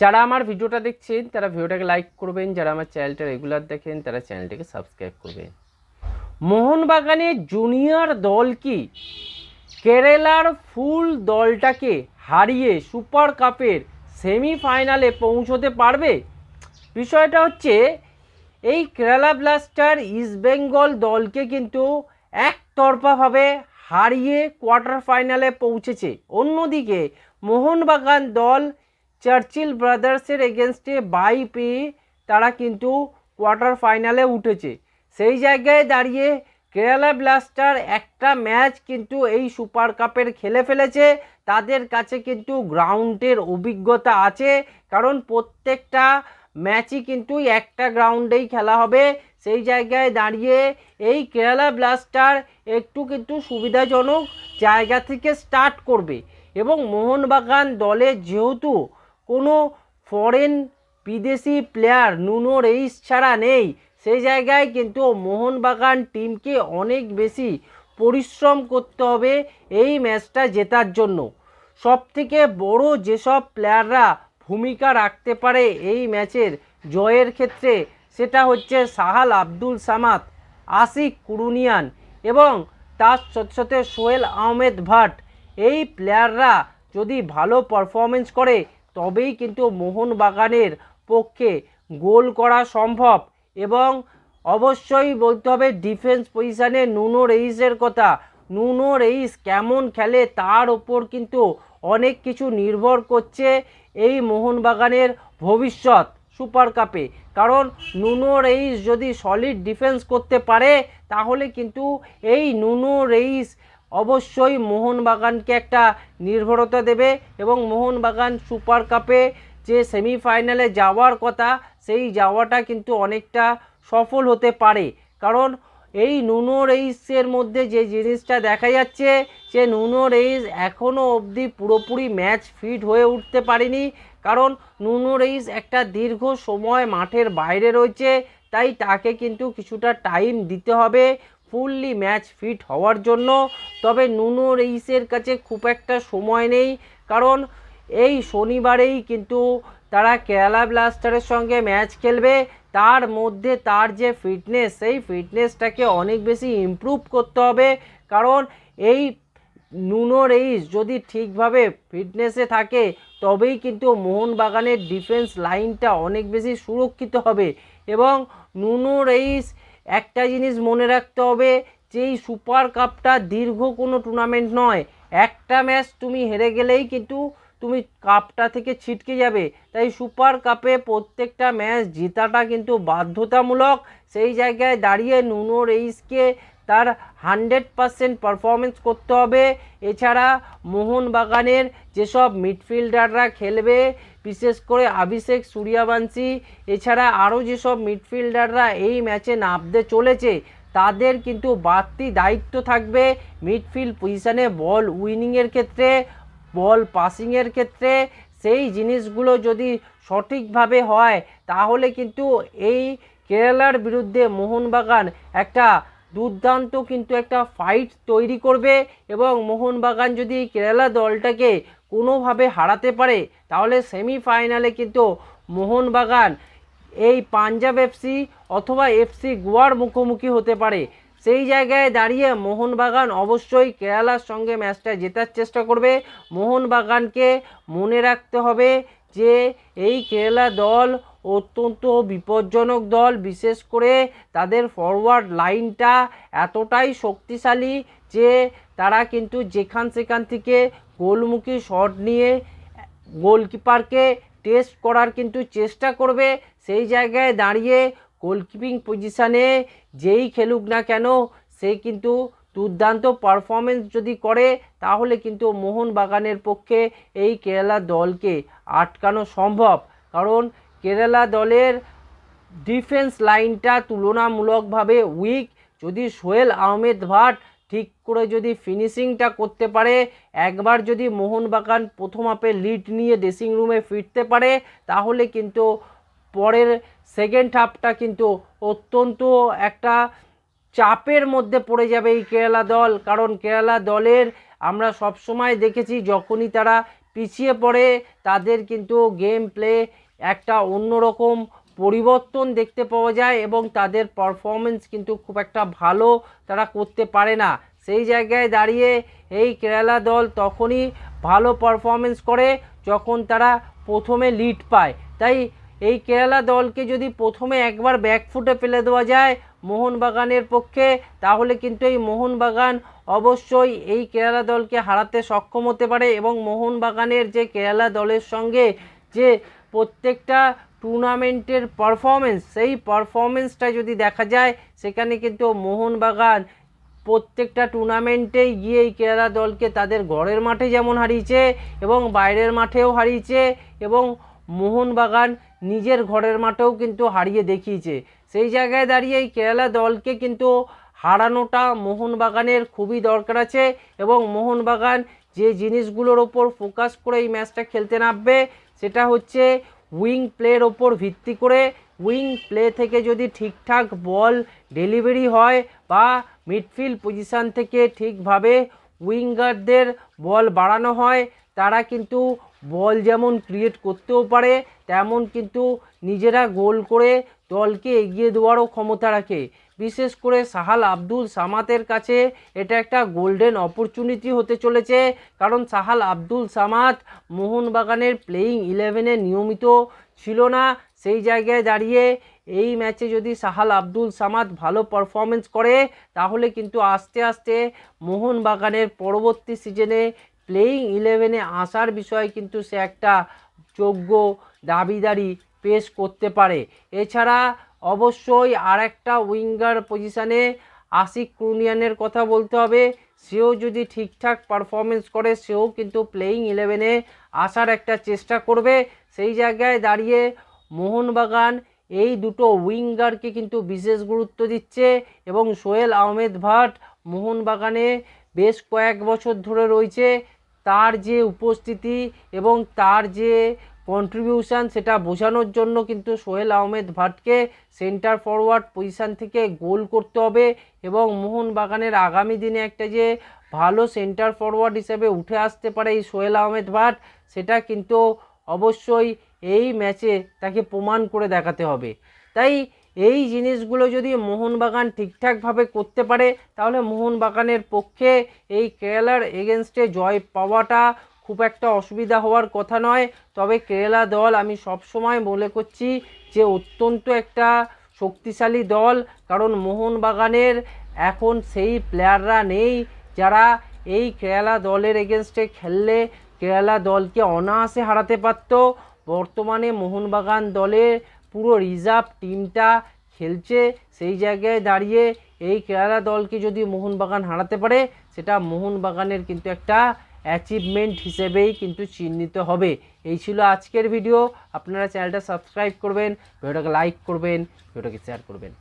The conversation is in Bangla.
যারা আমার ভিডিওটা দেখছেন, তারা ভিডিওটাকে লাইক করবেন। যারা আমার চ্যানেলটা রেগুলার দেখেন, তারা চ্যানেলটাকে সাবস্ক্রাইব করবেন। মোহনবাগানের জুনিয়র দল কি? কেরালার ফুল দলটাকে হারিয়ে সুপার কাপের সেমিফাইনালে পৌঁছতে পারবে? বিষয়টা হচ্ছে, এই কেরালা ব্লাস্টার ইস্টবেঙ্গল দলকে কিন্তু একতরফাভাবে হারিয়ে কোয়ার্টার ফাইনালে পৌঁছেছে। অন্যদিকে মোহনবাগান দল চার্চিল ব্রাদার্সের এগেনস্টে বাই পেয়ে তারা কিন্তু কোয়ার্টার ফাইনালে উঠেছে। সেই জায়গায় দাঁড়িয়ে কেরালা ব্লাস্টার একটা ম্যাচ কিন্তু এই সুপার কাপের খেলে ফেলেছে। তাদের কাছে কিন্তু গ্রাউন্ডের অভিজ্ঞতা আছে, কারণ প্রত্যেকটা ম্যাচই কিন্তু একটা গ্রাউন্ডেই খেলা হবে। সেই জায়গায় দাঁড়িয়ে এই কেরালা ব্লাস্টার একটু কিন্তু সুবিধাজনক জায়গা থেকে স্টার্ট করবে। এবং মোহনবাগান দলে যেহেতু কোনো ফরেন বিদেশি প্লেয়ার নুনো রেইস ছাড়া নেই। সেই জায়গায় কিন্তু মোহনবাগান টিমকে অনেক বেশি পরিশ্রম করতে হবে এই ম্যাচটা জেতার জন্য। সবথেকে বড় যেসব প্লেয়াররা ভূমিকা রাখতে পারে এই ম্যাচের জয়ের ক্ষেত্রে, সেটা হচ্ছে সাহাল আব্দুল সামাদ, আশিক কুরুনিয়ান এবং তার সাথে সাথে সোহেল আহমেদ ভাট। এই প্লেয়াররা যদি ভালো পারফরমেন্স করে তবেই কিন্তু মোহনবাগানের পক্ষে গোল করা সম্ভব এবং অবশ্যই বলতে হবে ডিফেন্স পজিশানে নুনো রেইসের কথা। নুনো রেইস কেমন খেলে তার ওপর কিন্তু অনেক কিছু নির্ভর করছে এই মোহনবাগানের ভবিষ্যৎ সুপার কাপে। কারণ নুনো রেইস যদি সলিড ডিফেন্স করতে পারে, তাহলে কিন্তু এই নুনো রেইস অবশ্যই মোহনবাগানকে একটা নির্ভরতা দেবে এবং মোহনবাগান সুপার কাপে যে সেমিফাইনালে যাওয়ার কথা, সেই যাওয়াটা কিন্তু অনেকটা সফল হতে পারে। কারণ এই নুনো রেইসের মধ্যে যে জিনিসটা দেখা যাচ্ছে সে নুনো রেইস এখনও অবধি পুরোপুরি ম্যাচ ফিট হয়ে উঠতে পারেনি। কারণ নুনো রেইস একটা দীর্ঘ সময় মাঠের বাইরে রয়েছে, তাই তাকে কিন্তু কিছুটা টাইম দিতে হবে। ফুললি ম্যাচ ফিট হওয়ার জন্য, তবে নুনো রেইসের কাছে খুব একটা সময় নেই, কারণ এই শনিবারেই কিন্তু তারা কেরালা ব্লাস্টারের সঙ্গে ম্যাচ খেলবে। তার মধ্যে তার যে ফিটনেস, সেই ফিটনেসটাকে অনেক বেশি ইমপ্রুভ করতে হবে, কারণ এই নুনো রেইস যদি ঠিকভাবে ফিটনেসে থাকে, তবেই কিন্তু মোহনবাগানের ডিফেন্স লাইনটা অনেক বেশি সুরক্ষিত হবে। এবং নুনো রেইস একটা জিনিস মনে রাখতে হবে যে এই সুপার কাপটা দীর্ঘ কোনো টুর্নামেন্ট নয়, একটা ম্যাচ তুমি হেরে গেলেই কিন্তু তুমি কাপটা থেকে ছিটকে যাবে। তাই সুপার কাপে প্রত্যেকটা ম্যাচ জেতাটা কিন্তু বাধ্যতামূলক। সেই জায়গায় দাঁড়িয়ে নুনো রেইসকে তার হান্ড্রেড পারসেন্ট পারফরমেন্স করতে হবে। এছাড়া মোহনবাগানের যেসব মিডফিল্ডাররা খেলবে, বিশেষ করে অভিষেক সূর্যবংশী, এছাড়া আরও যেসব মিডফিল্ডাররা এই ম্যাচে নামতে চলেছে, তাদের কিন্তু বাড়তি দায়িত্ব থাকবে মিডফিল্ড পজিশানে বল উইনিংয়ের ক্ষেত্রে, বল পাসিংয়ের ক্ষেত্রে। সেই জিনিসগুলো যদি সঠিকভাবে হয়, তাহলে কিন্তু এই কেরালার বিরুদ্ধে মোহনবাগান একটা দুর্দান্ত কিন্তু একটা ফাইট তৈরি করবে এবং মোহনবাগান যদি কেরালা দলটাকে কোনোভাবে হারাতে পারে, তাহলে সেমিফাইনালে কিন্তু মোহনবাগান এই পাঞ্জাব এফসি অথবা এফসি গোয়ার মুখোমুখি হতে পারে। সেই জায়গায় দাঁড়িয়ে মোহনবাগান অবশ্যই কেরালার সঙ্গে ম্যাচটা জেতার চেষ্টা করবে। মোহনবাগানকে মনে রাখতে হবে যে এই কেরালা দল অত্যন্ত বিপজ্জনক দল। বিশেষ করে তাদের ফরওয়ার্ড লাইনটা এতটাই শক্তিশালী যে তারা কিন্তু যেখান সেখান থেকে গোলমুখী শট নিয়ে গোলকিপারকে টেস্ট করার কিন্তু চেষ্টা করবে। সেই জায়গায় দাঁড়িয়ে গোলকিপিং পজিশানে যেই খেলুক না কেন, সে কিন্তু দুর্দান্ত পারফরমেন্স যদি করে, তাহলে কিন্তু মোহনবাগানের পক্ষে এই কেরালা দলকে আটকানো সম্ভব। কারণ কেরালা দলের ডিফেন্স লাইনটা তুলনামূলকভাবে উইক যদি সোহেল আহমেদ ভাট ঠিক করে যদি ফিনিশিংটা করতে পারে, একবার যদি মোহনবাগান প্রথম হাফে লিড নিয়ে ড্রেসিং রুমে ফিরতে পারে, তাহলে কিন্তু পরের সেকেন্ড হাফটা কিন্তু অত্যন্ত একটা চাপের মধ্যে পড়ে যাবে এই কেরালা দল। কারণ কেরালা দলের আমরা সবসময় দেখেছি, যখনই তারা পিছিয়ে পড়ে, তাদের কিন্তু গেম প্লে একটা অন্যরকম পরিবর্তন দেখতে পাওয়া যায় এবং তাদের পারফরমেন্স কিন্তু খুব একটা ভালো তারা করতে পারে না। সেই জায়গায় দাঁড়িয়ে এই কেরালা দল তখনই ভালো পারফরমেন্স করে যখন তারা প্রথমে লিড পায়। তাই এই কেরালা দলকে যদি প্রথমে একবার ব্যাকফুটে ফেলে দেওয়া যায় মোহনবাগানের পক্ষে, তাহলে কিন্তু এই মোহনবাগান অবশ্যই এই কেরালা দলকে হারাতে সক্ষম হতে পারে এবং মোহনবাগানের যে কেরালা দলের সঙ্গে যে প্রত্যেকটা টুর্নামেন্টের পারফরমেন্স সেই পারফরমেন্সটা যদি দেখা যায়, সেখানে কিন্তু মোহনবাগান প্রত্যেকটা টুর্নামেন্টেই গিয়ে এই কেরালা দলকে তাদের ঘরের মাঠে যেমন হারিয়েছে এবং বাইরের মাঠেও হারিয়েছে এবং মোহনবাগান নিজের ঘরের মাঠেও কিন্তু হারিয়ে দেখিয়েছে। সেই জায়গায় দাঁড়িয়ে এই কেরালা দলকে কিন্তু হারানোটা মোহনবাগানের খুবই দরকার আছে এবং মোহনবাগান যে জিনিসগুলোর ওপর ফোকাস করে এই ম্যাচটা খেলতে নামবে সেটা হচ্ছে উইং প্লের ওপর ভিত্তি করে উইং প্লে থেকে যদি ঠিকঠাক বল ডেলিভারি হয় বা মিডফিল্ড পজিশান থেকে ঠিকভাবে উইঙ্গারদের বল বাড়ানো হয়, তারা কিন্তু বল যেমন ক্রিয়েট করতেও পারে, তেমন কিন্তু নিজেরা গোল করে দলকে এগিয়ে দেওয়ারও ক্ষমতা রাখে। বিশেষ করে সাহাল আব্দুল সামাতের কাছে এটা একটা গোল্ডেন অপরচুনিটি হতে চলেছে, কারণ সাহাল আব্দুল সামাত মোহনবাগানের প্লেয়িং ইলেভেনে নিয়মিত ছিল না। সেই জায়গায় দাঁড়িয়ে এই ম্যাচে যদি সাহাল আব্দুল সামাদ ভালো পারফরমেন্স করে, তাহলে কিন্তু আস্তে আস্তে মোহনবাগানের পরবর্তী সিজনে প্লেয়িং ইলেভেনে আসার বিষয়ে কিন্তু সে একটা যোগ্য দাবিদারি পেশ করতে পারে। এছাড়া অবশ্যই আর একটা উইঙ্গার পজিশানে আশিক ক্রুনিয়ানের কথা বলতে হবে। সেও যদি ঠিকঠাক পারফরমেন্স করে, সেও কিন্তু প্লেয়িং ইলেভেনে আসার একটা চেষ্টা করবে। সেই জায়গায় দাঁড়িয়ে মোহনবাগান এই দুটো উইঙ্গারকে কিন্তু বিশেষ গুরুত্ব দিচ্ছে এবং সোহেল আহমেদ ভাট মোহনবাগানে বেশ কয়েক বছর ধরে রয়েছে। তার যে উপস্থিতি এবং তার যে কন্ট্রিবিউশন সেটা বোঝানোর জন্য কিন্তু সোহেল আহমেদ ভাটকে সেন্টার ফরওয়ার্ড পজিশান থেকে গোল করতে হবে এবং মোহনবাগানের আগামী দিনে একটা যে ভালো সেন্টার ফরওয়ার্ড হিসেবে উঠে আসতে পারে এই সোহেল আহমেদ ভাট, সেটা কিন্তু অবশ্যই এই ম্যাচে তাকে প্রমাণ করে দেখাতে হবে। তাই এই জিনিসগুলো যদি মোহনবাগান ঠিকঠাকভাবে করতে পারে, তাহলে মোহনবাগানের পক্ষে এই কেরালার এগেনস্টে জয় পাওয়াটা খুব একটা অসুবিধা হওয়ার কথা নয়। তবে কেরালা দল, আমি সবসময় মনে করছি যে অত্যন্ত একটা শক্তিশালী দল, কারণ মোহনবাগানের এখন সেই প্লেয়াররা নেই যারা এই কেরালা দলের এগেনস্টে খেললে কেরালা দলকে অনায়াসে হারাতে পারত। বর্তমানে মোহনবাগান দলের পুরো রিজার্ভ টিমটা খেলছে। সেই জায়গায় দাঁড়িয়ে এই কেরালা দলকে যদি মোহনবাগান হারাতে পারে, সেটা মোহনবাগানের কিন্তু একটা অ্যাচিভমেন্ট হিসেবেই কিন্তু চিহ্নিত হবে। এই ছিল আজকের ভিডিও আপনারা চ্যানেলটা সাবস্ক্রাইব করবেন ভিডিওটাকে লাইক করবেন ভিডিওটাকে শেয়ার করবেন।